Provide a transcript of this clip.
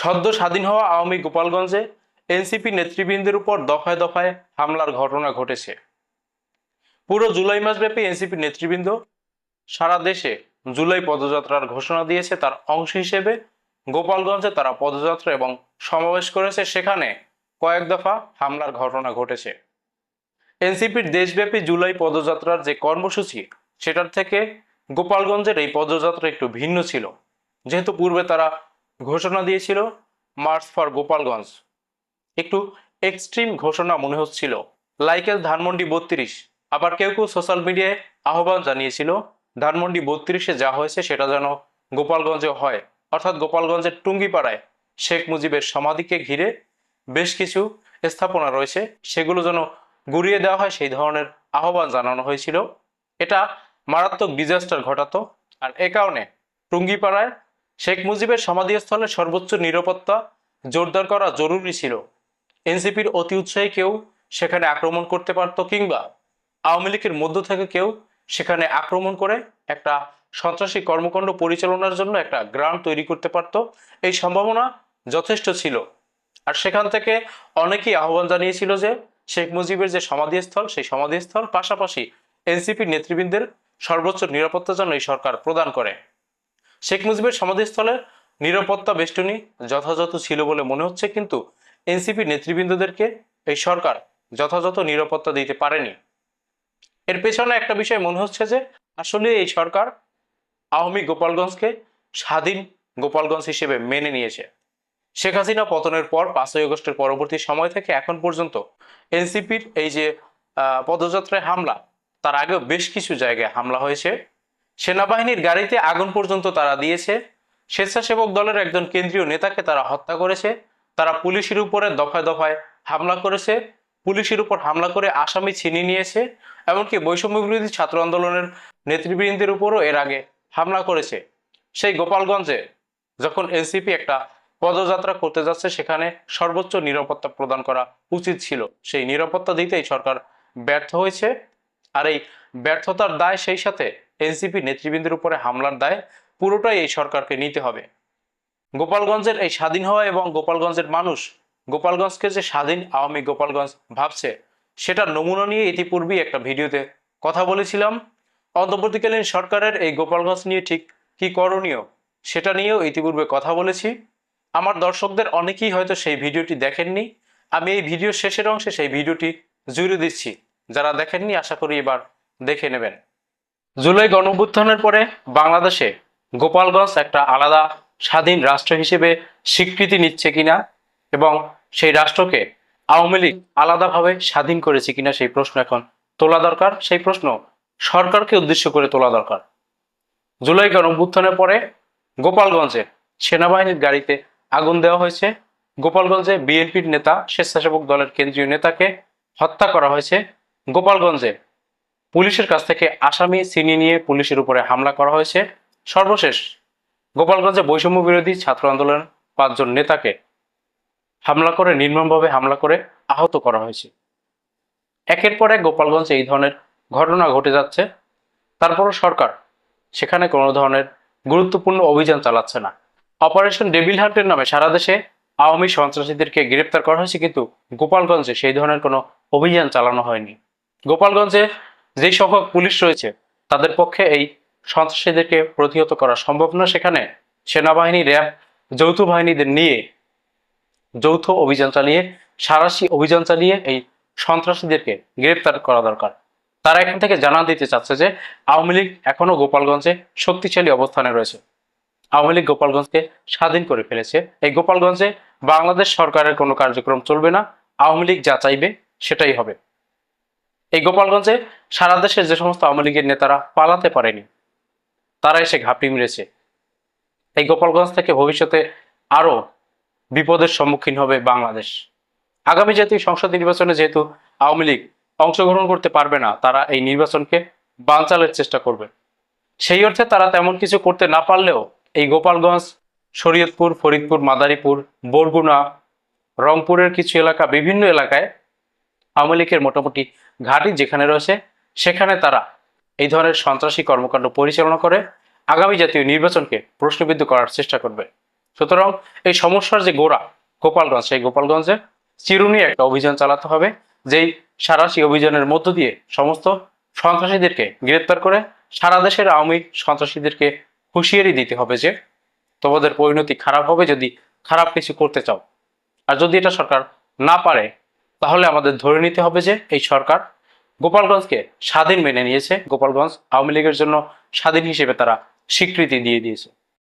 সদ্য স্বাধীন হওয়া আওয়ামী গোপালগঞ্জে এনসিপি নেতৃবৃন্দের উপর দফায় দফায় হামলার ঘটনা ঘটেছে। পুরো জুলাই মাসব্যাপী এনসিপি নেতৃবৃন্দ সারা দেশে জুলাই পদযাত্রার ঘোষণা দিয়েছে। তার অংশ হিসেবে গোপালগঞ্জে তারা পদযাত্রা এবং সমাবেশ করেছে। সেখানে কয়েক দফা হামলার ঘটনা ঘটেছে। এনসিপির দেশব্যাপী জুলাই পদযাত্রার যে কর্মসূচি, সেটার থেকে গোপালগঞ্জের এই পদযাত্রা একটু ভিন্ন ছিল। যেহেতু পূর্বে তারা ঘোষণা দিয়েছিল মার্চ ফর গোপালগঞ্জ। একটু এক্সট্রিম ঘোষণা মনে হচ্ছিল। লাইকেল ধানমন্ডি বত্রিশ। আবার কেউ কেউ সোশ্যাল মিডিয়ায় আহ্বান জানিয়েছিল, ধানমন্ডি বত্রিশে যা হয়েছে সেটা যেন গোপালগঞ্জে হয়। অর্থাৎ গোপালগঞ্জের টুঙ্গিপাড়ায় শেখ মুজিবের সমাধিকে ঘিরে বেশ কিছু স্থাপনা রয়েছে। সেগুলো যেন গুড়িয়ে দেওয়া হয় সেই ধরনের আহ্বান জানানো হয়েছিল। এটা মারাত্মক ডিজাস্টার ঘটাতো। আর এ কারণে টুঙ্গিপাড়ায় শেখ মুজিবের সমাধিস্থলে সর্বোচ্চ নিরাপত্তা জোরদার করা জরুরি ছিল। এনসিপির অতি উৎসাহী কেউ সেখানে আক্রমণ করতে পারত কিংবা আওয়ামী লীগের মধ্য থেকে কেউ সেখানে আক্রমণ করে একটা সন্ত্রাসী কর্মকাণ্ড পরিচালনার জন্য একটা গ্রান্ট তৈরি করতে পারত, এই সম্ভাবনা যথেষ্ট ছিল। আর সেখান থেকে অনেকেই আহ্বান জানিয়েছিল যে শেখ মুজিবের যে সমাধিস্থল, সেই সমাধিস্থল পাশাপাশি এনসিপি নেতৃবৃন্দের সর্বোচ্চ নিরাপত্তা যেন এই সরকার প্রদান করে। শেখ মুজিবের সমাধিস্থলে নিরাপত্তা বেষ্টনী যথাযথ ছিল বলে মনে হচ্ছে, কিন্তু এনসিপি নেতৃবৃন্দদেরকে এই সরকার যথাযথ নিরাপত্তা দিতে পারেনি। এর পেছনে একটা বিষয় মনে হচ্ছে যে, আসলে এই সরকার আওয়ামী গোপালগঞ্জকে স্বাধীন গোপালগঞ্জ হিসেবে মেনে নিয়েছে। শেখ হাসিনা পতনের পর, পাঁচই আগস্টের পরবর্তী সময় থেকে এখন পর্যন্ত এনসিপির এই যে পদযাত্রায় হামলা, তার আগেও বেশ কিছু জায়গায় হামলা হয়েছে। সেনাবাহিনীর গাড়িতে আগুন পর্যন্ত তারা দিয়েছে। স্বেচ্ছাসেবক দলের একজন কেন্দ্রীয় নেতাকে তারা হত্যা করেছে। তারা পুলিশের উপরে দফায় দফায় হামলা করেছে। পুলিশের উপর হামলা করে আসামি ছিনিয়ে নিয়েছে। এমনকি বৈষম্য বিরোধী ছাত্র আন্দোলনের নেতৃবৃন্দের উপরও এর আগে হামলা করেছে। সেই গোপালগঞ্জে যখন এনসিপি একটা পদযাত্রা করতে যাচ্ছে, সেখানে সর্বোচ্চ নিরাপত্তা প্রদান করা উচিত ছিল। সেই নিরাপত্তা দিতেই সরকার ব্যর্থ হয়েছে। আর এই ব্যর্থতার দায় সেই সাথে এনসিপি নেতৃবৃন্দের উপরে হামলার দায় পুরোটাই এই সরকারকে নিতে হবে। গোপালগঞ্জের এই স্বাধীন হওয়া এবং গোপালগঞ্জের মানুষ গোপালগঞ্জকে যে স্বাধীন আওয়ামী গোপালগঞ্জ ভাবছে, সেটার নমুনা নিয়ে ইতিপূর্বেই একটা ভিডিওতে কথা বলেছিলাম। অন্তর্বর্তীকালীন সরকারের এই গোপালগঞ্জ নিয়ে ঠিক কি করণীয়, সেটা নিয়েও ইতিপূর্বে কথা বলেছি। আমার দর্শকদের অনেকেই হয়তো সেই ভিডিওটি দেখেননি। আমি এই ভিডিও শেষের অংশে সেই ভিডিওটি জুড়ে দিচ্ছি। যারা দেখেননি, আশা করি এবার দেখে নেবেন। জুলাই গণঅভ্যুত্থানের পরে বাংলাদেশে গোপালগঞ্জ একটা আলাদা স্বাধীন রাষ্ট্র হিসেবে স্বীকৃতি নিচ্ছে কিনা এবং সেই রাষ্ট্রকে আওয়ামী লীগ আলাদাভাবে স্বাধীন করেছে কিনা সেই প্রশ্ন এখন তোলা দরকার। সেই প্রশ্ন সরকারকে উদ্দেশ্য করে তোলা দরকার। জুলাই গণঅভ্যুত্থানের পরে গোপালগঞ্জে সেনাবাহিনীর গাড়িতে আগুন দেওয়া হয়েছে। গোপালগঞ্জে বিএনপির নেতা, স্বেচ্ছাসেবক দলের কেন্দ্রীয় নেতাকে হত্যা করা হয়েছে। গোপালগঞ্জে পুলিশের কাছ থেকে আসামি ছিনিয়ে নিয়ে পুলিশের উপরে হামলা করা হয়েছে। সর্বশেষ গোপালগঞ্জে বৈষম্য বিরোধী ছাত্র আন্দোলনের পাঁচজন নেতাকে হামলা করে, নির্মমভাবে হামলা করে আহত করা হয়েছে। একের পর এক গোপালগঞ্জে এই ধরনের ঘটনা ঘটে যাচ্ছে। তারপরও সরকার সেখানে কোনো ধরনের গুরুত্বপূর্ণ অভিযান চালাচ্ছে না। অপারেশন ডেভিল হান্টের নামে সারা দেশে আওয়ামী সন্ত্রাসীদেরকে গ্রেপ্তার করা হয়েছে, কিন্তু গোপালগঞ্জে সেই ধরনের কোনো অভিযান চালানো হয়নি। গোপালগঞ্জে যেই সংখ্যক পুলিশ রয়েছে, তাদের পক্ষে এই সন্ত্রাসীদেরকে প্রতিহত করা সম্ভব না। সেখানে সেনাবাহিনী, র্যাব, যৌথ বাহিনীদের নিয়ে যৌথ অভিযান চালিয়ে, সারাশি অভিযান চালিয়ে এই সন্ত্রাসীদেরকে গ্রেপ্তার করা দরকার। তারা এখান থেকে জানা দিতে চাচ্ছে যে, আওয়ামী লীগ এখনও গোপালগঞ্জে শক্তিশালী অবস্থানে রয়েছে। আওয়ামী লীগ গোপালগঞ্জকে স্বাধীন করে ফেলেছে। এই গোপালগঞ্জে বাংলাদেশ সরকারের কোনো কার্যক্রম চলবে না। আওয়ামী লীগ যা চাইবে সেটাই হবে। এই গোপালগঞ্জে সারা দেশের যে সমস্ত আওয়ামী লীগের নেতারা পালাতে পারেনি তারা এসে ঘাপটি মেরেছে। এই গোপালগঞ্জ থেকে ভবিষ্যতে আরও বিপদের সম্মুখীন হবে বাংলাদেশ। আগামী জাতীয় সংসদ নির্বাচনে যেহেতু আওয়ামী লীগ অংশগ্রহণ করতে পারবে না, তারা এই নির্বাচনকে বানচালের চেষ্টা করবে। সেই অর্থে তারা তেমন কিছু করতে না পারলেও এই গোপালগঞ্জ, শরীয়তপুর, ফরিদপুর, মাদারীপুর, বরগুনা, রংপুরের কিছু এলাকা, বিভিন্ন এলাকায় আওয়ামী লীগের মোটামুটি ঘাঁটি যেখানে রয়েছে, সেখানে তারা এই ধরনের সন্ত্রাসী কর্মকাণ্ড পরিচালনা করে, আগামী জাতীয় নির্বাচনকে প্রশ্নবিদ্ধ করার চেষ্টা করবে। সুতরাং এই সমস্যার যে গোড়া গোপালগঞ্জ, সেই গোপালগঞ্জে চিরুনি একটা অভিযান চালাতে হবে, যেই সারাশি অভিযানের মধ্য দিয়ে সমস্ত সন্ত্রাসীদেরকে গ্রেপ্তার করে সারা দেশের আওয়ামী সন্ত্রাসীদেরকে হুঁশিয়ারি দিতে হবে যে, তোমাদের পরিণতি খারাপ হবে যদি খারাপ কিছু করতে চাও। আর যদি এটা সরকার না পারে তাহলে আমাদের ধরে নিতে হবে যে এই সরকার গোপালগঞ্জকে স্বাধীন মেনে নিয়েছে। গোপালগঞ্জ আওয়ামী লীগের জন্য স্বাধীন হিসেবে তারা স্বীকৃতি দিয়ে দিয়েছে।